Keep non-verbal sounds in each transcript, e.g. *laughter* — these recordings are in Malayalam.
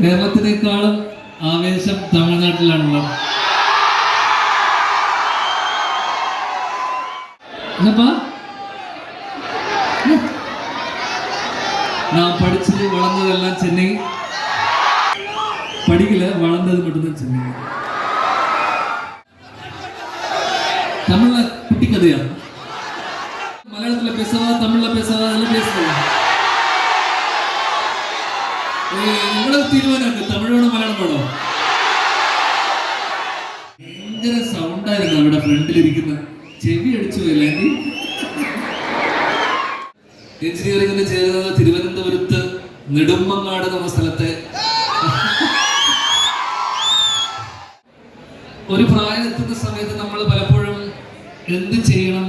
കേരളത്തിനേക്കാളും ആവേശം തമിഴ്നാട്ടിലാണല്ലോ என்னப்பா நான் படிச்சது வளர்ந்தது எல்லாம் சென்னை படிக்கல வளர்ந்தது மட்டும்தான் சென்னை தமிழ்ல குட்டி கதையா നിങ്ങളെ തമിഴ് വേണോ മലയാളം വേണോ ഭയങ്കര സൗണ്ടായിരുന്നു അവിടെ ഫ്രണ്ടിലിരിക്കുന്ന. ചെവി അടിച്ചു അല്ലെങ്കിൽ എഞ്ചിനീയറിംഗിന് ചേരുന്നത് തിരുവനന്തപുരത്ത് നെടുമ്പങ്ങാട് എന്ന സ്ഥലത്തെ. ഒരു പ്രായം എത്തുന്ന സമയത്ത് നമ്മൾ പലപ്പോഴും എന്ത് ചെയ്യണം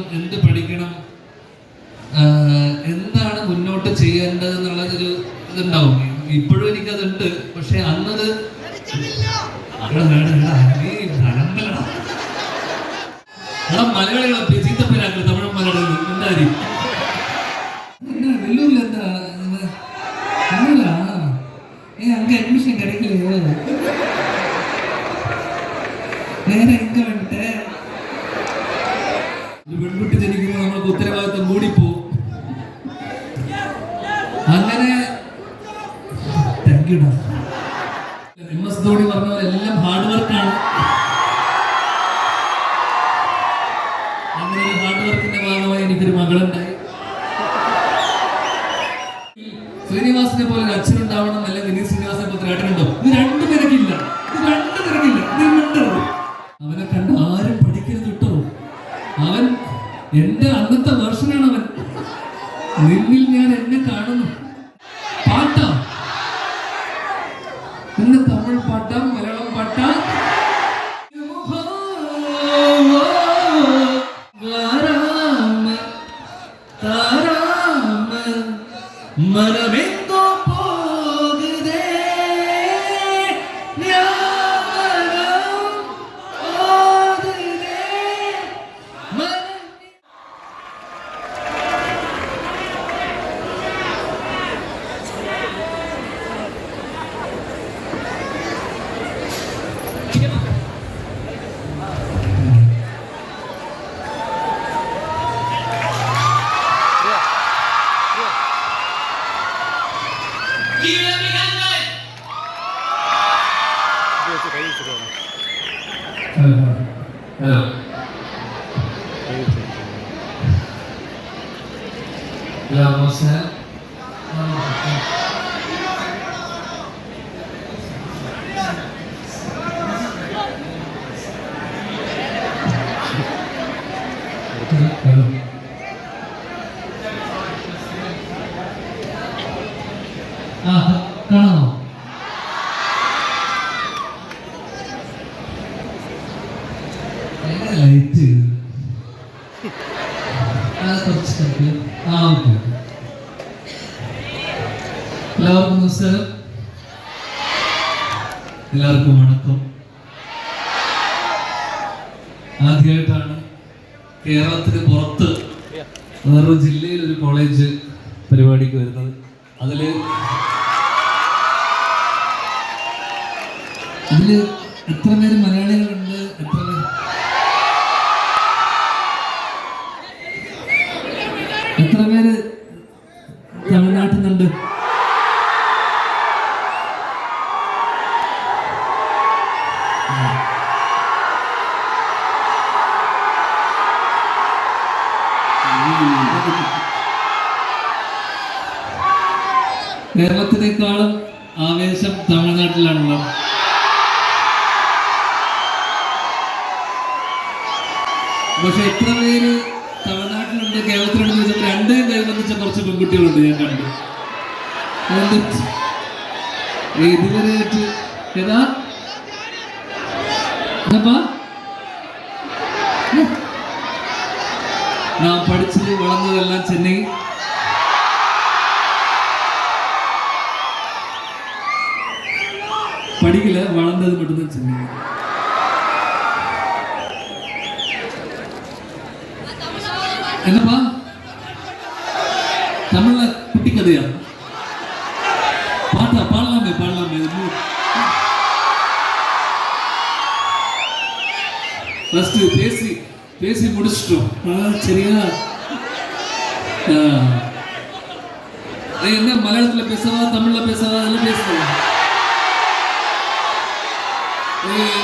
la vamos a, എല്ലാവർക്കും വണക്കം. ആദ്യമായിട്ടാണ് കേരളത്തിന് പുറത്ത് വേറൊരു ജില്ലയിൽ ഒരു കോളേജ് പരിപാടിക്ക് വരുന്നത്. അതിൽ അതിൽ എത്ര പേര് മലയാളികളുണ്ട്. കേരളത്തിനേക്കാളും ആവേശം തമിഴ്നാട്ടിലാണല്ലോ പക്ഷെ എത്ര പേര് തമിഴ്നാട്ടിലുണ്ട് കേരളത്തിലുണ്ട് ചോദിച്ചാൽ രണ്ടേ രണ്ടേം കൈവന്നിച്ച കുറച്ച് പെൺകുട്ടികളുണ്ട് ഞാൻ കണ്ടു. ഇതുവരെയായിട്ട് ഏതാ? എന്നപ്പാ படிச்சது வளர்ந்ததெல்லாம் சென்னை. படிக்கல வளர்ந்தது மட்டும்தான் சென்னை. என்னப்பா? தமிழ்ல குட்டி கதையா? பாட்டா பாடலாமே பாடலாமே. பேசி பேசி முடிச்சிட்டோம். சரியா? என்ன மலையாளத்தில் பேசவா தமிழ்ல பேசவா அதெல்லாம் பேசலாம்.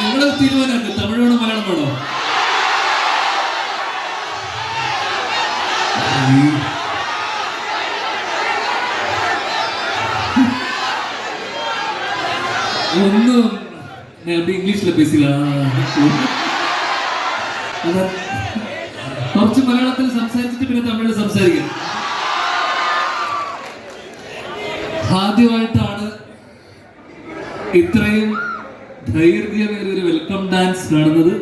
எவ்வளவு தீர்மானம் இருக்கு தமிழோட மலையாளம் படம். ஒன்றும் அப்படி இங்கிலீஷ்ல பேசிக்கலாம் കുറച്ച് മലയാളത്തിൽ സംസാരിച്ചിട്ട് പിന്നെ തമിഴിൽ സംസാരിക്കാം. ആദ്യമായിട്ടാണ് ഇത്രയും ധൈര്യമേറിയ വെൽക്കം ഡാൻസ് കാണുന്നത്.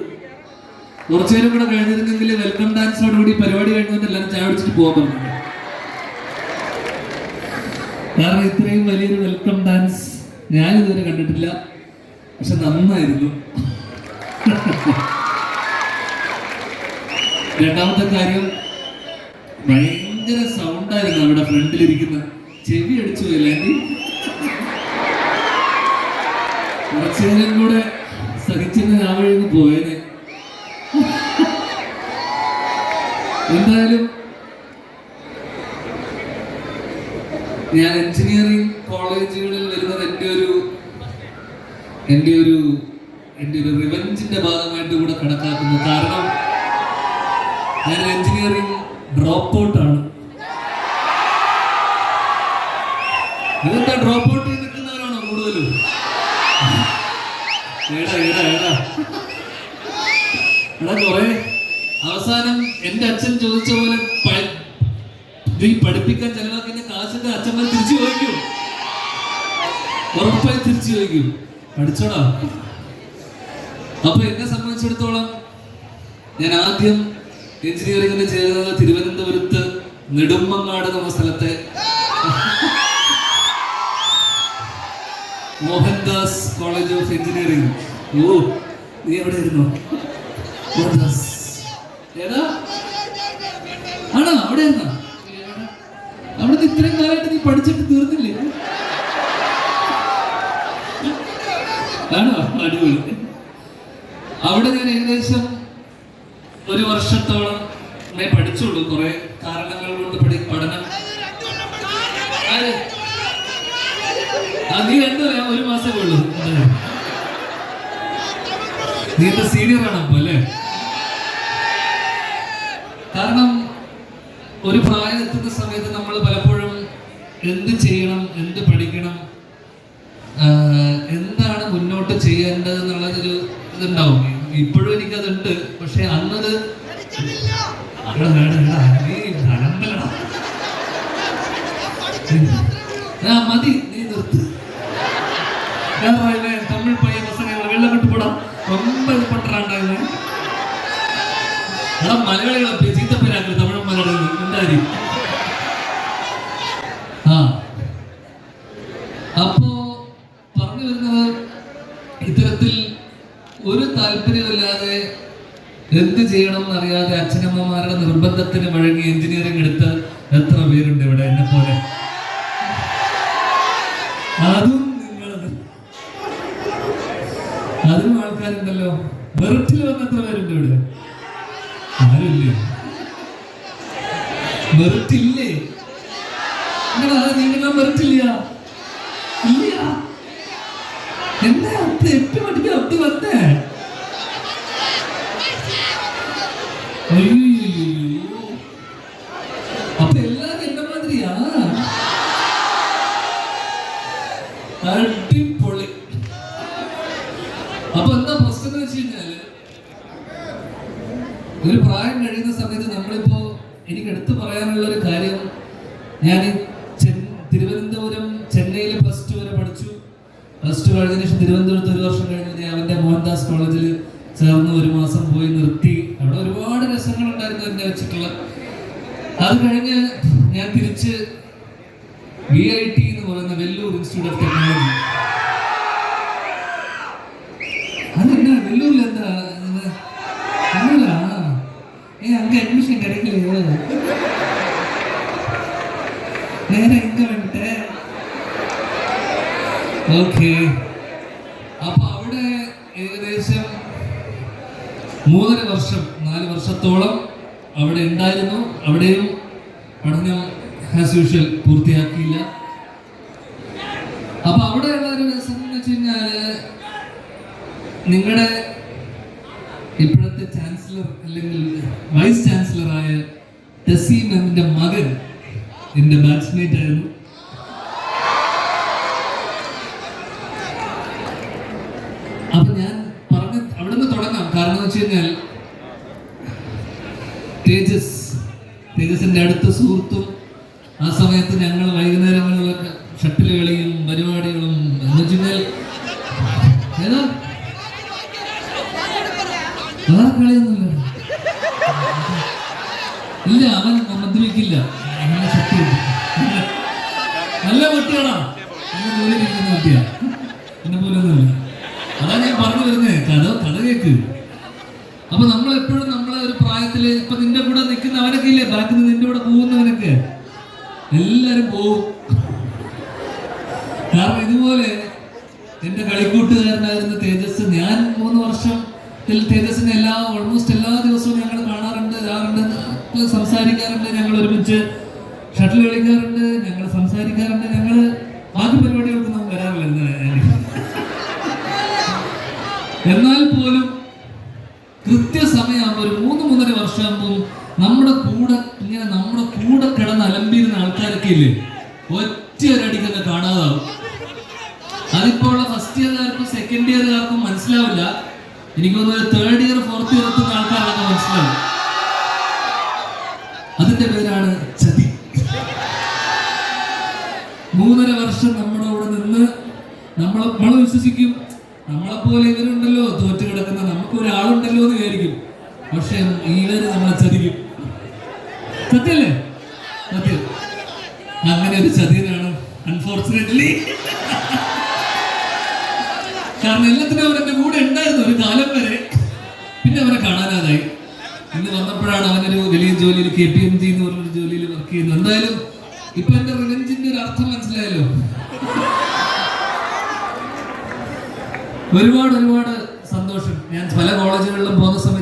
കുറച്ചു നേരം കൂടെ കഴിഞ്ഞിരുന്നെങ്കിൽ വെൽക്കം ഡാൻസോട് കൂടി പരിപാടി കഴിഞ്ഞിട്ട് എല്ലാവരും ചായ അടിച്ചിട്ട് പോകാൻ കാരണം ഇത്രയും വലിയൊരു വെൽക്കം ഡാൻസ് ഞാൻ ഇതുവരെ കണ്ടിട്ടില്ല. പക്ഷെ നന്നായിരുന്നു. *laughs* രണ്ടാമത്തെ കാര്യം ഭയങ്കര സൗണ്ടായിരുന്നു അവിടെ ഫ്രണ്ടിലിരിക്കുന്ന. ചെവി അടിച്ചു അല്ലെങ്കിൽ കുറച്ചു കൂടെ സഹിച്ചിരുന്ന ഞാൻ വഴിയൊന്ന് പോയേനെ. എന്തായാലും ഞാൻ എഞ്ചിനീയറിംഗ് കോളേജുകളിൽ വരുന്നത് എന്റെ ഒരു എന്റെ ഒരു എന്റെ ഒരു റിവഞ്ചിന്റെ ഭാഗമായിട്ട് കൂടെ കണക്കാക്കുന്നു. കാരണം ഞാൻ എഞ്ചിനീയറിംഗ് ഡ്രോപ്പ് ഔട്ടാണ് ആണ്. ഡ്രോപ്പ് ഔട്ട് ചെയ്ത് നിൽക്കുന്നവരാണോ കൂടുതലും? ഏടാ ഏടാ ഏടാ. അവസാനം എന്റെ അച്ഛൻ ചോദിച്ച പോലെ പഠിപ്പിക്കാൻ ചെലവാക്കിന്റെ കാശിന്റെ അച്ഛന്മാർ തിരിച്ചു ചോദിക്കും. ഉറപ്പായി തിരിച്ചു ചോദിക്കും. പഠിച്ചോടാ. അപ്പൊ എന്നെ സംബന്ധിച്ചിടത്തോളം ഞാൻ ആദ്യം എഞ്ചിനീയറിംഗിന് ചേരുന്നത് തിരുവനന്തപുരത്ത് നെടുമ്പങ്ങാട് എന്ന സ്ഥലത്തെ മോഹൻദാസ് കോളേജ് ഓഫ് എഞ്ചിനീയറിംഗ്. ഓ നീ എവിടെ ആയിരുന്നു മോഹൻദാസ്. ഏതാ? ആണോ? അവിടെ ഇരുന്നോ നിന്ന് ഇത്രയും കാലമായിട്ട് നീ പഠിച്ചിട്ട് തീർന്നില്ലേ? ആണോ? അടിപൊളി. അവിടെ ഞാൻ ഏകദേശം ഒരു വർഷത്തോളം ഞാൻ പഠിച്ചുള്ളൂ. കുറെ കാരണങ്ങൾ കൊണ്ട് പഠി പഠനം. അധികം ഞാൻ ഒരു മാസമേ ഉള്ളൂ. നീ സീനിയർ ആണ് അപ്പൊ അല്ലേ? കാരണം ഒരു പ്രായം എത്തുന്ന സമയത്ത് നമ്മൾ പലപ്പോഴും എന്ത് ചെയ്യണം എന്ത് പഠിക്കണം എന്താണ് മുന്നോട്ട് ചെയ്യേണ്ടത് എന്നുള്ളതൊരു ഇതുണ്ടാവും. ഇപ്പോഴും എനിക്കതുണ്ട് പക്ഷെ അന്നത് മതി നീ നിർത്ത് തമിഴ് പയ്യ വസനങ്ങൾ വെള്ളം വിട്ടുപോടാം ഒമ്പത് പട്ടറാണ്ടായിരുന്നു മലയാളികളെ ചീത്തപ്പേരാക്കി തമിഴന്മാരുടെ എന്തായിരിക്കും നിർബന്ധത്തിന് വഴങ്ങി എഞ്ചിനീയറിംഗ് എടുത്ത എത്ര പേരുണ്ട് ഇവിടെ എന്നെ പോലെ? അതും നിങ്ങൾ അതിനും ആൾക്കാരുണ്ടല്ലോ. മെറിറ്റിൽ വന്ന എത്ര പേരുണ്ട് ഇവിടെ. ആരുമില്ലേ? മെറിറ്റ് ഇല്ലേ നിങ്ങൾ അത് മെറിറ്റ് ഇല്ല. എന്താ അത്ത് എട്ട് മണിക്ക് അത്ത്? വന്നേ അയ്യോ അപ്പൊ എല്ലാരും എന്നെ മാതിരിയാ അടിപൊളി അപ്പൊ എന്താ പ്രശ്നം എന്ന് വെച്ച് കഴിഞ്ഞാൽ ഒരു പ്രായം കഴിയുന്ന സമയത്ത് നമ്മളിപ്പോ എനിക്ക് എടുത്തു പറയാനുള്ള ഒരു കാര്യം ഞാൻ തിരുവനന്തപുരം ചെന്നൈയിൽ പ്ലസ് ടു വരെ പഠിച്ചു. പ്ലസ് ടു കഴിഞ്ഞതിന് ശേഷം തിരുവനന്തപുരത്ത് ഒരു വർഷം കഴിഞ്ഞ്. ഞാൻ അവന്റെ മോഹൻദാസ് കോളേജിൽ ചേർന്ന് ഒരു മാസം പോയി നിർത്തി. അവിടെ ഒരുപാട് രസങ്ങൾ ഉണ്ടായിരുന്നു എന്നെ വെച്ചിട്ടുള്ള. അത് കഴിഞ്ഞ് ഞാൻ തിരിച്ച് വി ഐ ടി എന്ന് പറയുന്ന വെല്ലൂർ ഇൻസ്റ്റിറ്റ്യൂട്ട് ഓഫ് ടെക്നോളജി அங்க அட்மிஷன் கிடைக்கலையோ നേരെ ഇങ്ങ വേണ്ടേ ഓക്കെ അപ്പൊ അവിടെ ഏകദേശം മൂന്നര വർഷം നാല് വർഷത്തോളം അവിടെ ഉണ്ടായിരുന്നു അവിടെയും പഠനം ആസ് യൂഷ്വൽ പൂർത്തിയാക്കിയില്ല അപ്പൊ അവിടെയുള്ള ഒരു രസം എന്ന് വെച്ച് കഴിഞ്ഞാല് നിങ്ങളുടെ കഴിഞ്ഞാൽ തേജസ് തേജസിന്റെ അടുത്ത സുഹൃത്തും ആ സമയത്ത് ഞങ്ങൾ വൈകുന്നേരങ്ങളിലൊക്കെ ഷട്ടിൽ കളിയും പരിപാടികളും എന്ന് വെച്ചാൽ ഇല്ല അവൻ മദ്യപിക്കില്ല. നല്ല കുട്ടിയാണോ നല്ല ജോലി കുട്ടിയാ. എന്നെ പോലൊന്നുമില്ല. അതാ ഞാൻ പറഞ്ഞു വരുന്നേ. കഥ കഥ കേക്ക്. അപ്പൊ നമ്മൾ എപ്പോഴും നമ്മളെ ഒരു പ്രായത്തിൽ ഇപ്പൊ നിന്റെ കൂടെ നിൽക്കുന്ന അവനൊക്കെ ഇല്ലേ? നിന്ന് നിന്റെ കൂടെ പോകുന്നവനൊക്കെ എല്ലാരും പോവും. കാരണം ഇതുപോലെ എന്റെ കളിക്കൂട്ടുകാരനായിരുന്ന തേജസ് ഞാൻ മൂന്ന് വർഷം തേജസിന്റെ എല്ലാ ഓൾമോസ്റ്റ് എല്ലാ ദിവസവും ഞങ്ങൾ കാണാറുണ്ട് സംസാരിക്കാറുണ്ട് ഞങ്ങൾ ഒരുമിച്ച് ഷട്ടിൽ കളിക്കാറുണ്ട്. നമ്മുടെ കൂടെ ഇങ്ങനെ നമ്മുടെ കൂടെ കിടന്ന് അലമ്പിയിരുന്ന ആൾക്കാരൊക്കെ ഇല്ലേ ഒറ്റ ഒരടിക്കൊക്കെ കാണാതാവും. അതിപ്പോ ഉള്ള ഫസ്റ്റ് ഇയർകാർക്കും സെക്കൻഡ് ഇയർകാർക്കും മനസ്സിലാവില്ല. എനിക്ക് തോന്നുന്നു തേർഡ് ഇയർ ഫോർത്ത് ഇയർ എത്തുന്ന ആൾക്കാരൊക്കെ മനസ്സിലാവും. അതിന്റെ പേരാണ് ചതി. മൂന്നര വർഷം നമ്മുടെ കൂടെ നിന്ന് നമ്മൾ നമ്മൾ വിശ്വസിക്കും. നമ്മളെ പോലെ ഇവരുണ്ടല്ലോ തോറ്റു കിടക്കുന്ന നമുക്ക് ഒരാളുണ്ടല്ലോ എന്ന് വിചാരിക്കും. പക്ഷെ ഇവർ നമ്മളെ ചതിക്കും. സത്യല്ലേ? സത്യം. അങ്ങനെ ഒരു ചതിയനാണ് അൺഫോർച്ചുനേറ്റ്ലി കാരണം എല്ലാത്തിനും അവരെന്റെ കൂടെ ഉണ്ടായിരുന്നു ഒരു കാലം വരെ. പിന്നെ അവരെ കാണാനാതായി. ഇന്ന് വന്നപ്പോഴാണ് അവനൊരു വലിയ ജോലിയിൽ കെ പി എം ജി എന്ന് പറഞ്ഞൊരു ജോലിയിൽ വർക്ക് ചെയ്യുന്നു എന്തായാലും ഇപ്പൊ എന്റെ റിവെഞ്ചിന്റെ ഒരു അർത്ഥം മനസ്സിലായല്ലോ. ഒരുപാട് ഒരുപാട് സന്തോഷം. ഞാൻ പല കോളേജുകളിലും പോകുന്ന സമയത്തൊക്കെ ഞാൻ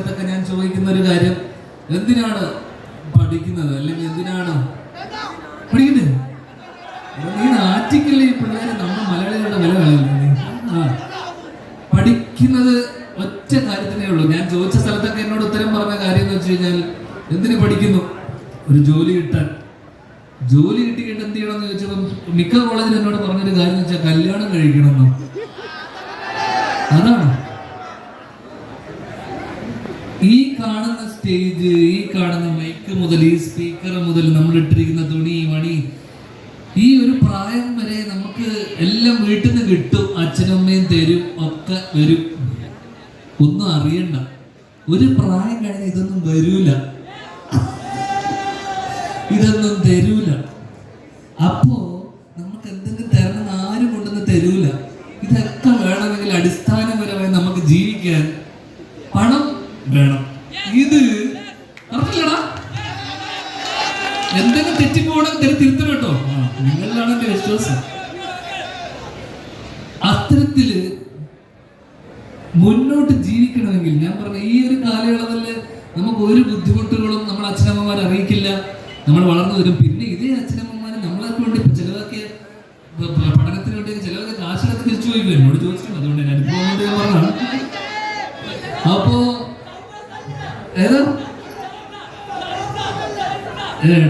ചോദിക്കുന്ന ഒരു കാര്യം എന്തിനാണ് പഠിക്കുന്നത്? അല്ലെങ്കിൽ എന്തിനാണ് നാറ്റിക്കല്ലേ ഈ പിള്ളേരെ? നമ്മൾ മലയാളികളുടെ വില ആ. പഠിക്കുന്നത് ഒറ്റ കാര്യത്തിനേ ഉള്ളൂ. ഞാൻ ചോദിച്ച സ്ഥലത്തൊക്കെ എന്നോട് ഉത്തരം പറഞ്ഞ കാര്യം എന്ന് വെച്ച് കഴിഞ്ഞാൽ എന്തിനു പഠിക്കുന്നു? ഒരു ജോലി കിട്ടാൻ. ജോലി കിട്ടിയിട്ട് എന്ത് ചെയ്യണം എന്ന് ചോദിച്ചപ്പോൾ മിക്ക കോളേജിൽ എന്നോട് പറഞ്ഞൊരു കാര്യം എന്ന് വെച്ചാൽ കല്യാണം കഴിക്കണമെന്നോ. അതാണ് ഈ കാണുന്ന സ്റ്റേജ് ഈ കാണുന്ന മൈക്ക് മുതൽ ഈ സ്പീക്കർ മുതൽ നമ്മൾ ഇട്ടിരിക്കുന്ന തുണി മണി ഈ ഒരു പ്രായം വരെ നമുക്ക് എല്ലാം വീട്ടിൽ നിന്ന് കിട്ടും. അച്ഛനമ്മയും തരും ഒക്കെ വരും. ഒന്നും അറിയണ്ട. ഒരു പ്രായം കഴിഞ്ഞ ഇതൊന്നും വരൂല. ഇതൊന്നും തരൂല. അപ്പോ നമ്മൾ വളർന്നു വരും. പിന്നെ ഇതേ അച്ഛനമ്മമാരെ നമ്മളൊക്കെ വേണ്ടി ചിലതൊക്കെ പഠനത്തിന് വേണ്ടി ചിലതൊക്കെ കാശിലൊക്കെ തിരിച്ചു പോയി എന്നോട് ചോദിച്ചിട്ടുണ്ട്. അതുകൊണ്ട് ഞാൻ അനുഭവം പറഞ്ഞതാണ്. അപ്പോ ഏതാ? ഏടാ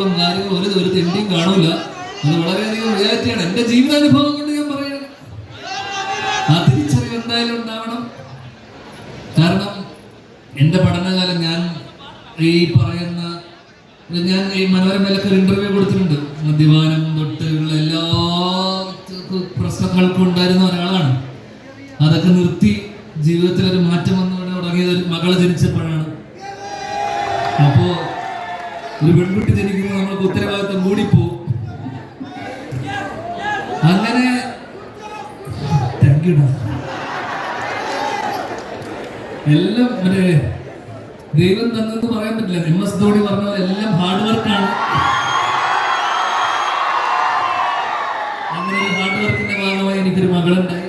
സുഹൃത്തുക്കളും കാര്യങ്ങളും ഒരു ഒരു തെണ്ടിയും കാണൂല. അത് വളരെയധികം റിയാലിറ്റിയാണ്. എന്റെ ജീവിതാനുഭവം കൊണ്ട് ഞാൻ പറയുന്നത് ആ തിരിച്ചറിവ് എന്തായാലും ഉണ്ടാവണം. കാരണം എന്റെ പഠനകാലം ഞാൻ ഈ പറയുന്ന ഞാൻ ഈ മനോരമയിലൊക്കെ ഒരു ഇന്റർവ്യൂ കൊടുത്തിട്ടുണ്ട്. മദ്യപാനം തൊട്ട് എല്ലാ പ്രശ്നങ്ങൾക്കും ഉണ്ടായിരുന്ന അങ്ങനെ എല്ലാം മറ്റേ ദൈവം തന്നെന്ന് പറയാൻ പറ്റില്ല. എം എസ് ധോണി എല്ലാം ഹാർഡ് വർക്കാണ് അങ്ങനെ ഹാർഡ് വർക്കിന്റെ ഭാഗമായി എനിക്കൊരു മകളുണ്ടായി.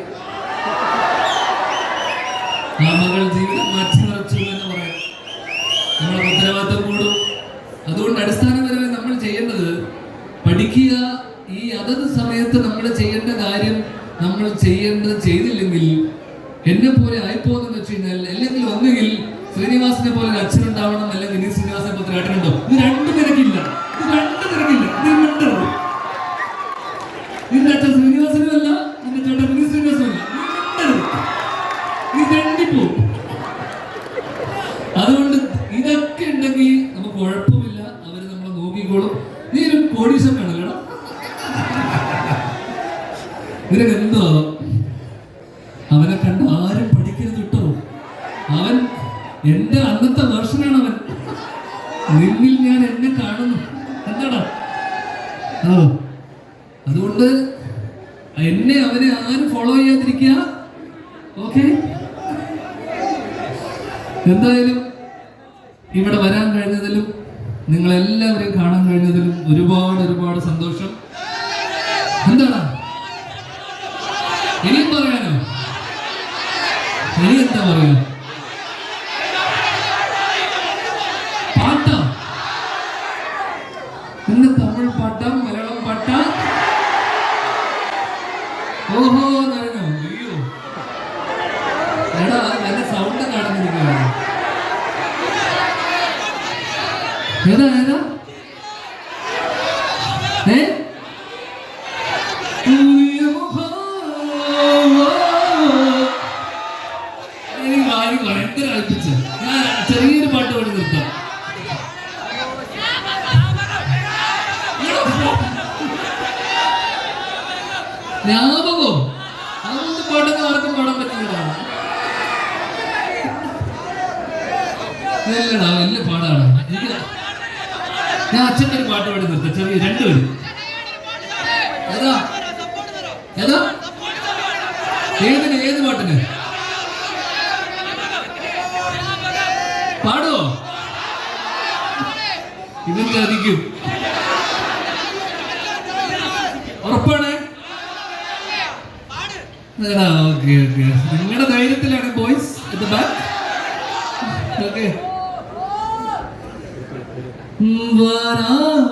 എന്നെ പോലെ ആയിപ്പോന്ന് വെച്ച് കഴിഞ്ഞാൽ അല്ലെങ്കിൽ ഒന്നുകിൽ ശ്രീനിവാസിനെ പോലെ ഒരു അച്ഛനുണ്ടാവണം അല്ലെങ്കിൽ വിനീത് ശ്രീനിവാസനെ പോലെ ഒരു ഏട്ടനുണ്ടോ? ഇത് രണ്ടു നിന്നിൽ ഞാൻ എന്നെ കാണുന്നു. എന്താടാ? ആ. അതുകൊണ്ട് എന്നെ അവനെ ആരും ഫോളോ ചെയ്യാതിരിക്കുക. ഓക്കെ എന്തായാലും ഇവിടെ വരാൻ കഴിഞ്ഞതിലും നിങ്ങളെല്ലാവരെയും കാണാൻ കഴിഞ്ഞതിലും ഒരുപാട് ഒരുപാട് സന്തോഷം. Oh. ഇല്ലടാ വലിയ പാടാണ്. എനിക്ക് ഞാൻ അച്ഛന്റെ ഒരു പാട്ട് പാടി നിർത്താം. ചെറിയ രണ്ടുപേരും. ഏതാ? ഏതാ? ഏതിന്? ഏത് പാട്ടിന്? പാടോ ഇവൻ ചതിക്കും ഉറപ്പാണ്? Okay okay. നിങ്ങളുടെ ധൈര്യത്തിലാണ് ബോയ്സ്. ഇത് ബാക്ക് Varão